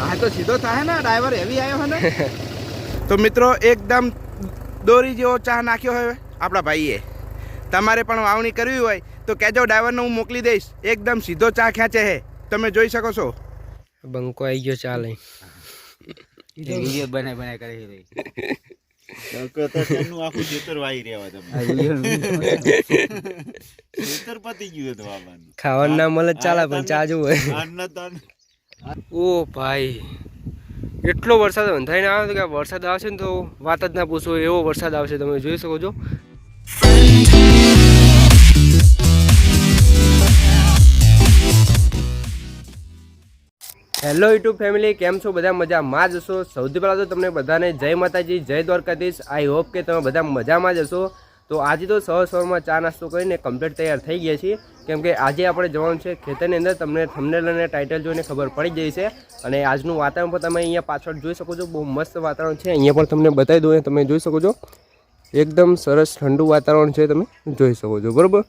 હા તો સીધો થાય ને ડ્રાઈવર હેવી આવ્યો ને. તો મિત્રો એકદમ દોરી જેવો ચા નાખ્યો હોય આપણા ભાઈએ. તમારે પણ વાવણી કરવી હોય તો કહેજો ડ્રાઈવરને હું મોકલી દઈશ. એકદમ સીધો ચા ખેંચે છે તમે જોઈ શકો છો. બંકો આવી ગયો ચાલે વીડિયો બનાય બનાય કરી છે ભાઈ તો તેમનું આખું ખેતર વાઈ રહ્યા તમે. આ પતી ગયું હતું ખાવાનું ના મળે ચાલે પણ ચા જોવે હોય. આના તન ઓ ભાઈ, એટલો વરસાદ અંધાઈને આવે કે વરસાદ આવશે ને તો વાત જ ના પૂછો, એવો વરસાદ આવશે, તમે જોઈ શકો છો. હેલો યુટ્યુબ ફેમિલી કેમ છો? બધા મજામાં જ હશો? સૌથી પહેલાં તો તમને બધાને જય માતાજી, જય દ્વારકાધીશ. આઈ હોપ કે તમે બધા મજામાં જ હશો. તો આજે તો સવાર સવારમાં ચા નાસ્તો કરીને કમ્પ્લીટ તૈયાર થઈ ગયા છીએ. કેમ કે આજે આપણે જવાનું છે ખેતરની અંદર. તમને થમનેલ અને ટાઇટલ જોઈને ખબર પડી જઈ છે. અને આજનું વાતાવરણ પણ તમે અહીંયા પાછળ જોઈ શકો છો. બહુ મસ્ત વાતાવરણ છે. અહીંયા પણ તમને બતાવી દઉં તમે જોઈ શકો છો. એકદમ સરસ ઠંડુ વાતાવરણ છે તમે જોઈ શકો છો. બરાબર?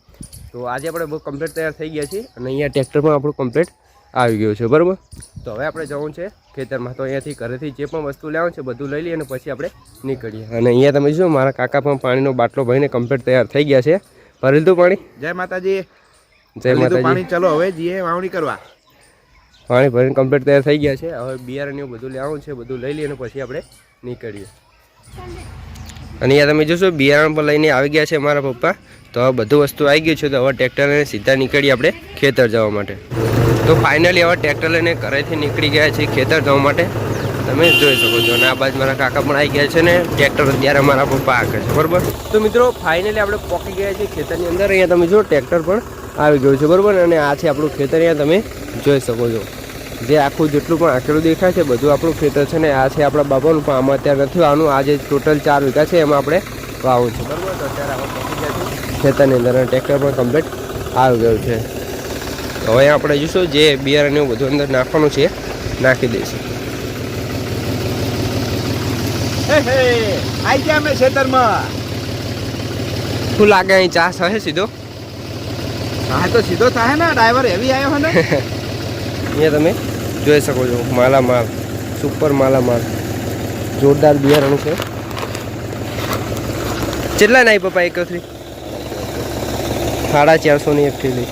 તો આજે આપણે બહુ કમ્પ્લીટ તૈયાર થઈ ગયા છીએ. અને અહીંયા ટ્રેક્ટર પણ આપણું કમ્પ્લીટ આવી ગયું છે બરાબર? તો હવે આપણે જવું છે ખેતરમાં. તો અહીંયાથી ઘરેથી જે પણ વસ્તુ લેવાનું છે બધું લઈ લઈએ અને પછી આપણે નીકળીએ. અને અહીંયા તમે જો મારા કાકા પણ પાણીનો બાટલો ભરીને કમ્પ્લીટ તૈયાર થઈ ગયા છે. ભરી લીધું પાણી? જય માતાજી. જય માતાજી. પાણી. ચલો હવે જઈએ વાવણી કરવા. પાણી ભરીને કમ્પ્લીટ તૈયાર થઈ ગયા છે. હવે બિયારણ એવું બધું લેવાનું છે બધું લઈ લઈએ અને પછી આપણે નીકળીએ. અને અહીંયા તમે જોશો બિયારણ પર લઈને આવી ગયા છે મારા પપ્પા. તો હવે બધું વસ્તુ આવી ગયું છે તો હવે ટ્રેક્ટરને સીધા નીકળીએ આપણે ખેતર જવા માટે. તો ફાઇનલી હવે ટ્રેક્ટર લઈને ઘરેથી નીકળી ગયા છે ખેતર જવા માટે. તમે જોઈ શકો છો. અને આ બાજુ મારા કાકા પણ આવી ગયા છે ને ટ્રેક્ટર અત્યારે મારા પપ્પા આગળ છે. બરાબર? તો મિત્રો ફાઇનલી આપણે પોકી ગયા છીએ ખેતરની અંદર. અહીંયા તમે જો ટ્રેક્ટર પણ આવી ગયું છે. બરાબર? અને આ છે આપણું ખેતર. અહીંયા તમે જોઈ શકો છો. જે આખું જેટલું પણ આંકડું દેખાય છે, બધું આપણું ખેતર છે ને, આ છે આપણા બાપાનું પણ આમાં અત્યારે નથી આનું જે ટોટલ ચાર વીઘા છે, એમાં આપણે વાવવું છે. બરાબર? અત્યારે આપણે ખેતરની અંદર અને ટ્રેક્ટર પણ કમ્પ્લીટ આવી ગયું છે. હવે આપણે જોઈશું જે બિયારણ એવું બધું અંદર નાખવાનું છે. નાખી દઈશું. હે હે આઈ ગયા અમે ખેતરમાં. શું લાગે અહીં ચાસ હશે સીધો? હા તો સીધો થાય ને ડ્રાઈવર હેવી આવ્યો ને. અહીંયા તમે જોઈ શકો છો માલા માલ સુપર માલા માલ જોરદાર બિયારણ છે. કેટલા નાઈ પપ્પા એક થ્રી સાડા ચારસોની એક થેલી.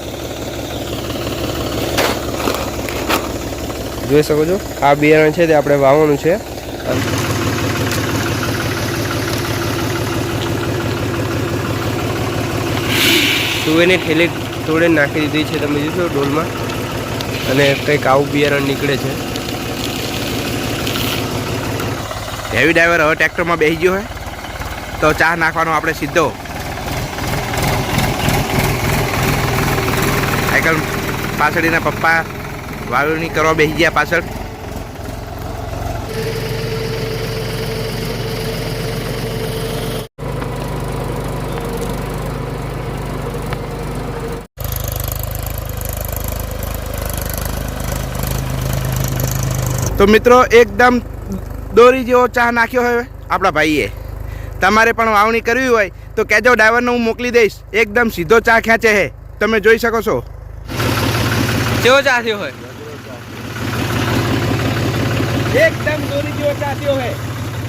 જોઈ શકો છો. આ બિયારણ છે તે આપણે વાવવાનું છે. તુવેરની થેલી તોડે નાખી દીધી છે, તમે જોશો ડોલમાં. અને કંઈક આવું બિયારણ નીકળે છે. હેવી ડ્રાઈવર હવે ટ્રેક્ટરમાં બેસી ગયો હોય તો ચા નાખવાનો આપણે સીધો. સાયકલ પાછળ એના પપ્પા વાવણી કરવા બેસી ગયા પાછળ. તો મિત્રો, એકદમ દોરી જેવો ચા નાખ્યો હોય આપણા ભાઈએ. તમારે પણ વાવણી કરવી હોય તો કહેજો ડ્રાઈવરને હું મોકલી દઈશ. એકદમ સીધો ચા ખેંચે છે તમે જોઈ શકો છો. કેવો ચા થયો હોય? એકદમ દોરી જેવો ચા થયો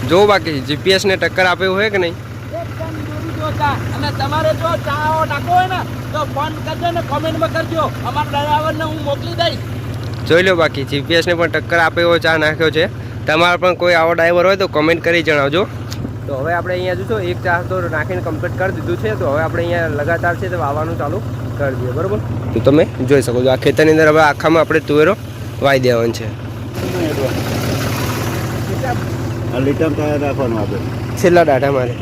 જો બાકી જીપીએસ ને ટક્કર આપ્યો હોય કે નહીં? એકદમ દોરી જો ચા. અને તમારે જો ચા નાખવો હોય ને તો ફોન કરજો ને કોમેન્ટમાં કરજો. અમારા ડ્રાઈવરને હું મોકલી દઈશ. જોઈ લો બાકી જીપીએસ ને પણ ટક્કર આપે એવો ચા નાખ્યો છે. તમારે પણ કોઈ આવો ડ્રાઈવર હોય તો કમેન્ટ કરી જણાવજો. તો હવે આપણે અહીંયા જોશો એક ચા તો નાખીને કમ્પ્લીટ કરી દીધું છે. તો હવે આપણે અહીંયા લગાતાર છે તો વાવવાનું ચાલુ કરી દઈએ બરાબર? તો તમે જોઈ શકો છો આ ખેતરની અંદર હવે આખામાં આપણે તુવેરો વાઈ દેવાનું છે. આ લીટર થાય રાખવાનું આપણે. છેલ્લા દાઢા મારે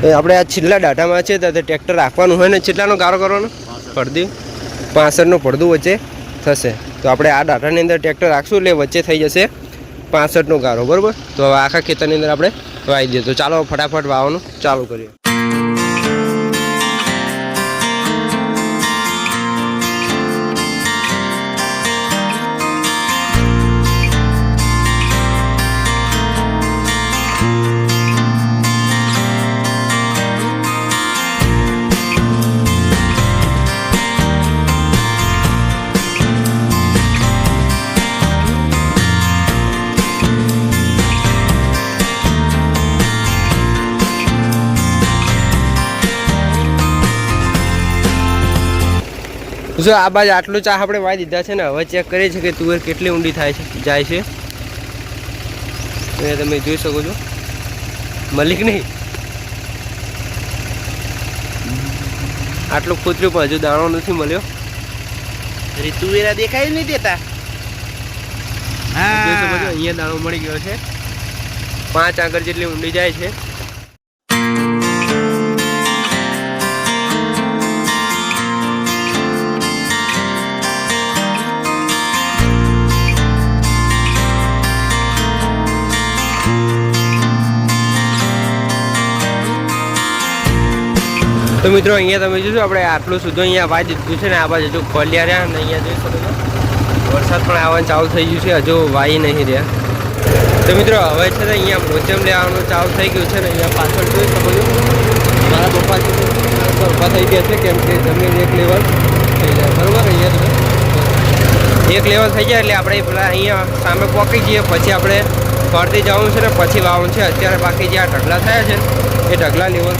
તો આપણે આ છેલ્લા દાઢામાં છે તો ટ્રેક્ટર રાખવાનું હોય ને છેલ્લાનો ગારો કરવાનો? પડદી પાસઠનું પડદું વચ્ચે થશે. તો આપણે આ દાઢાની અંદર ટ્રેક્ટર રાખશું એટલે વચ્ચે થઈ જશે પાસઠનો ગારો બરાબર? તો હવે આખા ખેતરની અંદર આપણે વાવી દઈએ. તો ચાલો ફટાફટ વાવવાનું ચાલુ કરીએ. જો આ બાજુ આટલું ચા આપણે વાય દીધા છે ને હવે ચેક કરીએ છીએ કે તુવેર કેટલી ઊંડી થાય છે જાય છે. એ તમે જોઈ શકો છો. મલિક નહીં. આટલું કૂતર્યું પણ હજુ દાણો નથી મળ્યો. તુવેરા દેખાય નહીં દેતા. અહીંયા દાણો મળી ગયો છે. પાંચ આગળ જેટલી ઊંડી જાય છે. તો મિત્રો, અહીંયા તમે જોશો આપણે આટલું સુધી અહીંયા વાજ દીધું છે ને, આ બાજુ હજુ ખોલ્યા રહ્યા અને અહીંયા જોઈ શકો વરસાદ પણ આવવાનું ચાલુ થઈ ગયું છે, હજુ વાઈ નહીં રહ્યા. તો મિત્રો, હવે છે ને અહીંયા મોચમ લેવાનું ચાલુ થઈ ગયું છે ને, અહીંયા પાછળ જોઈ શકો છો. મારા પપ્પા છે ઊભા થઈ ગયા છે, કેમ કે જમીન એક લેવલ થઈ જાય, બરાબર? અહીંયા એક લેવલ થઈ જાય એટલે આપણે પેલા અહીંયા સામે પહોંચી જઈએ, પછી આપણે ફરતી જવાનું છે ને, પછી વાવવાનું છે. અત્યારે બાકી જે આ ઢગલા થયા છે, એ ઢગલા લેવલ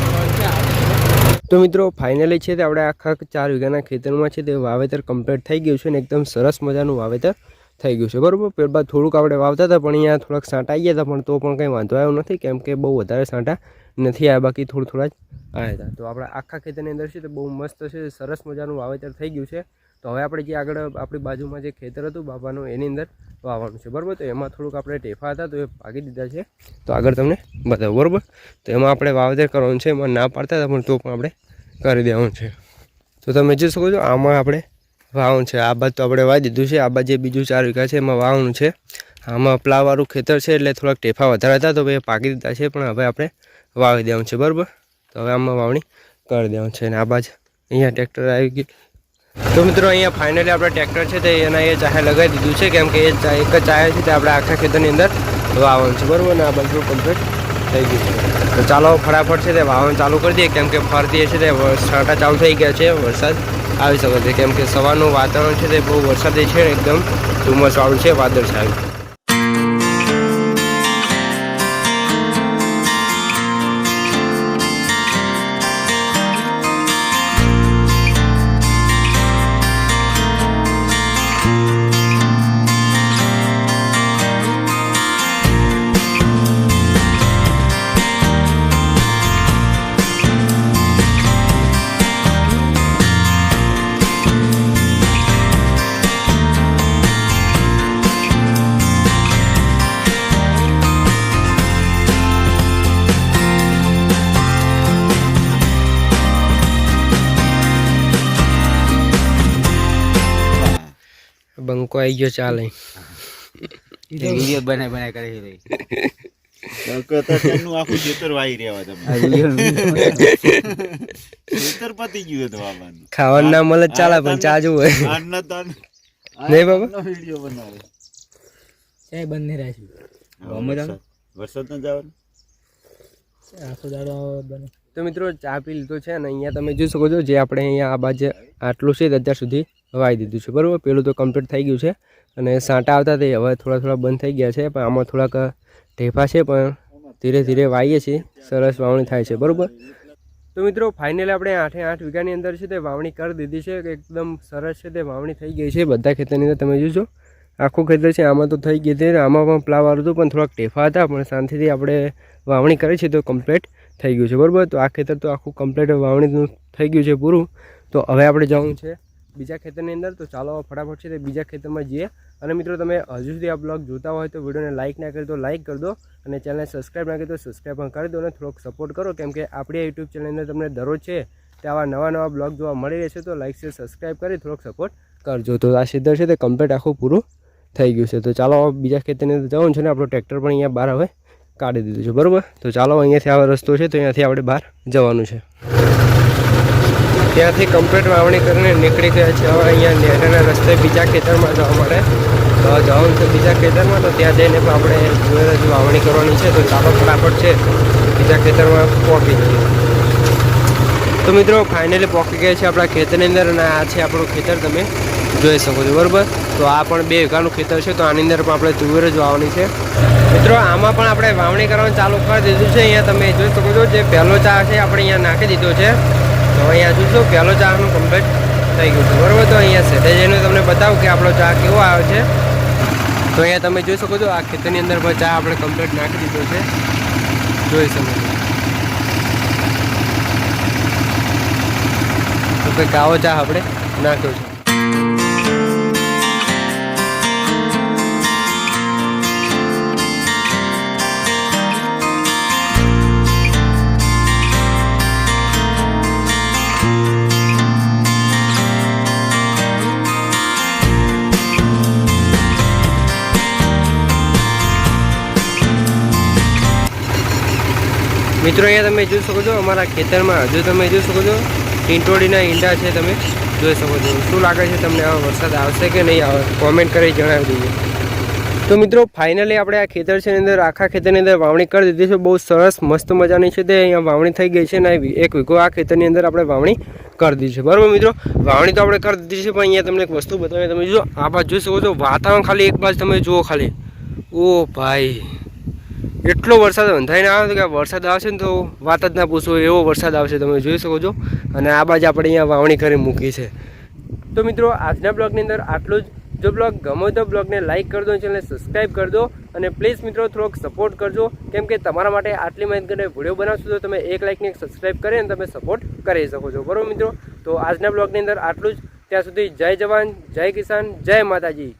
તો મિત્રો ફાઇનલી છે તે આપણે આખા ચાર વીઘાના ખેતરમાં છે તે વાવેતર કમ્પ્લીટ થઈ ગયું છે ને એકદમ સરસ મજાનું વાવેતર થઈ ગયું છે. બરાબર? બાદ થોડુંક આપણે વાવતા હતા, પણ અહીંયા થોડાક સાંટા આવી ગયા હતા, પણ તો પણ કંઈ વાંધો આવ્યો નથી, કેમ કે બહુ વધારે સાંટા નથી આવ્યા, બાકી થોડું થોડા જ આવ્યા હતા. તો આપણા આખા ખેતરની અંદર છે તે બહુ મસ્ત છે, સરસ મજાનું વાવેતર થઈ ગયું છે. તો હવે આપણે જે આગળ આપણી બાજુમાં જે ખેતર હતું બાબાનું એની અંદર વાવવાનું છે. બરાબર? તો એમાં થોડુંક આપણે ટેફા હતા, તો એ ભાગી દીધા છે. તો આગળ તમને બતાવો, બરાબર? તો એમાં આપણે વાવેતર કરવાનું છે, એમાં ના પાડતા હતા, પણ તો પણ આપણે કરી દેવાનું છે. તો તમે જોઈ શકો છો, આમાં આપણે વાવણ છે. આ બાદ તો આપણે વાવી દીધું છે, આ બાદ જે બીજું ચાર વીઘા છે, એમાં વાવણું છે. આમાં પ્લાવાળું ખેતર છે, એટલે થોડાક ટેફા વધારે હતા, તો ભાઈ પાકી દીધા છે, પણ હવે આપણે વાવી દેવાનું છે, બરાબર? તો હવે આમાં વાવણી કરી દેવાનું છે. અને આ બાજુ અહીંયા ટ્રેક્ટર આવી ગયું. તો મિત્રો, અહીંયા ફાઇનલી આપણે ટ્રેક્ટર છે તે એના એ ચાહે લગાવી દીધું છે, કેમ કે એ એક જ ચાહે છે તે આપણે આખા ખેતરની અંદર વાવવાનું છે. બરાબર ને? આ બધું કમ્પ્લીટ થઈ ગયું છે. તો ચાલો ફટાફટ છે તે વાવન ચાલુ કરી દઈએ, કેમ કે ફરતી છે તે છાંટા ચાલુ થઈ ગયા છે, વરસાદ આવી શકે છે. કેમ કે સવારનું વાતાવરણ છે તે બહુ વરસાદી છે એકદમ ધુમ્મસવાળું છે વાદળ છાયું. બંકો આવી ગયો ચાલે. વીડિયો બનાય બનાય કરે છે ભાઈ. તો ત્યાંનું આખું ખેતર વાઈ રહ્યા તમે આ પતી ગયું હતું વાવવાનું ખાવાનું ના મળે તો ચાલે પણ ચા જોવું હોય. આના તાન નહીં બાબા? વીડિયો બનાવે. ચાય બંધ રાખ્યું હા, વરસાદ. વરસાદ ન જવાનું? આખો દાડો બને. તો મિત્રો ચા પી લીધો છે અને અહીંયા તમે જોઈ શકો છો જે આપણે અહીંયા આ બાજુ આટલું છે અત્યાર સુધી. વાવી દીધું છે, બરાબર? પેલું તો કમ્પ્લીટ થઈ ગયું છે અને સાંટા આવતા તે હવે થોડા થોડા બંધ થઈ ગયા છે, પણ આમાં થોડાક ઢેફા છે, પણ ધીરે ધીરે વાવીએ છીએ. સરસ વાવણી થાય છે, બરાબર? તો મિત્રો ફાઇનલી આપણે આઠે આઠ વીઘાની અંદર છે તે વાવણી કરી દીધી છે એકદમ સરસ છે તે વાવણી થઈ ગઈ છે. બધા ખેતરની અંદર તમે જોશો આખું ખેતર છે, આમાં તો થઈ ગઈ હતી આમાં પણ પ્લાવ હતું, પણ થોડાક ટેફા હતા, પણ શાંતિથી આપણે વાવણી કરી છે તો કમ્પ્લીટ થઈ ગયું છે, બરાબર? તો આ ખેતર તો આખું કમ્પ્લીટ વાવણીનું થઈ ગયું છે પૂરું. તો હવે આપણે જવું છે બીજા ખેતરની અંદર, તો ચાલો ફટાફટ છે તે બીજા ખેતરમાં જઈએ. અને મિત્રો, તમે હજુ સુધી આ બ્લોગ જોતા હોય તો વિડીયોને લાઇક ના કરી તો લાઇક કરી દો. અને ચેનલને સબસ્ક્રાઈબ ના કરી તો સબસ્ક્રાઈબ પણ કરી દો અને થોડોક સપોર્ટ કરો, કેમ કે આપણી યુટ્યુબ ચેનલની અંદર તમને દરરોજ છે તે આવા નવા નવા બ્લોગ જોવા મળી રહેશે, તો લાઇક શેર સબસ્ક્રાઈબ કરી, થોડોક સપોર્ટ કરજો. તો આ સિદ્ધર છે તે કમ્પ્લીટ આખું પૂરું થઈ ગયું છે. તો ચાલો બીજા ખેતરની અંદર જવાનું છે ને, આપણું ટ્રેક્ટર પણ અહીંયા બહાર હવે કાઢી દીધું છે. બરાબર? તો ચાલો અહીંયાથી આવા રસ્તો છે, તો અહીંયાથી આપણે બહાર જવાનું છે. ત્યાંથી કમ્પ્લીટ વાવણી કરીને નીકળી ગયા છે. હવે અહીંયા નેટાના રસ્તે બીજા ખેતરમાં જવા માટે તો જવાનું છે બીજા ખેતરમાં. તો ત્યાં જઈને પણ આપણે જુવાર જ વાવણી કરવાની છે. તો ચાલો ફટાફટ છે બીજા ખેતરમાં પહોંચી જઈએ. તો મિત્રો ફાઇનલી પહોંચી ગયા છે આપણા ખેતરની અંદર અને આ છે આપણું ખેતર. તમે જોઈ શકો છો, બરાબર? તો આ પણ બે વીઘાનું ખેતર છે. તો આની અંદર પણ આપણે તુવેર જ વાવણી છે. મિત્રો, આમાં પણ આપણે વાવણી કરવાનું ચાલુ કરી દીધું છે. અહીંયા તમે જોઈ શકો છો જે પહેલો ચા છે, આપણે અહીંયા નાખી દીધો છે. તો અહીંયા જોશો પહેલો ચાનું કમ્પ્લીટ થઈ ગયું છે. બરાબર? તો અહીંયા સેટે જઈને તમને બતાવું કે આપણો ચા કેવો આવે છે. તો અહીંયા તમે જોઈ શકો છો, આ ખેતરની અંદર પણ ચા આપણે કમ્પ્લીટ નાખી દીધો છે. જોઈ શકો તો કંઈક આવો ચા આપણે નાખ્યો છે. મિત્રો, અહીંયા તમે જોઈ શકો છો, અમારા ખેતરમાં હજુ તમે જોઈ શકો છો ટીંટોડીના ઈંડા છે તમે જોઈ શકો છો. શું લાગે છે તમને આ વરસાદ આવશે કે નહીં, આવે કોમેન્ટ કરી જણાવી દઈએ તો મિત્રો ફાઇનલી આપણે આ ખેતર છે અંદર, આખા ખેતરની અંદર વાવણી કરી દીધી છે. બહુ સરસ, મસ્ત મજાની છે તે. અહીંયા વાવણી થઈ ગઈ છે ને એક વીઘો આ ખેતરની અંદર આપણે વાવણી કરી દીધી છે. બરાબર મિત્રો? વાવણી તો આપણે કરી દીધી છે, પણ અહીંયા તમને એક વસ્તુ બતાવીએ. તમે જો, આ બાજુ જોઈ શકો છો, વાતાવરણ ખાલી એક બાજુ તમે જુઓ ખાલી. ઓ ભાઈ. એટલો વરસાદ બંધાઈને આવે કે વરસાદ આવશે ને તો વાત જ ના પૂછો, એવો વરસાદ આવશે તમે જોઈ શકો છો. અને આ બાજુ આપણે અહીંયા વાવણી કરી મૂકી છે. તો મિત્રો, આજના બ્લોગની અંદર આટલું જ. જો બ્લોગ ગમો તો બ્લોગને લાઇક કરી દો ચેનલને સબસ્ક્રાઈબ કરી દો. અને પ્લીઝ મિત્રો, થોડોક સપોર્ટ કરજો. કેમ કે તમારા માટે આટલી મહેનત કરીને વીડિયો બનાવશો તો તમે એક લાઇકને સબસ્ક્રાઈબ કરી અને તમે સપોર્ટ કરી શકો છો. બરાબર મિત્રો? તો આજના બ્લોગની અંદર આટલું જ. ત્યાં સુધી જય જવાન, જય કિસાન, જય માતાજી.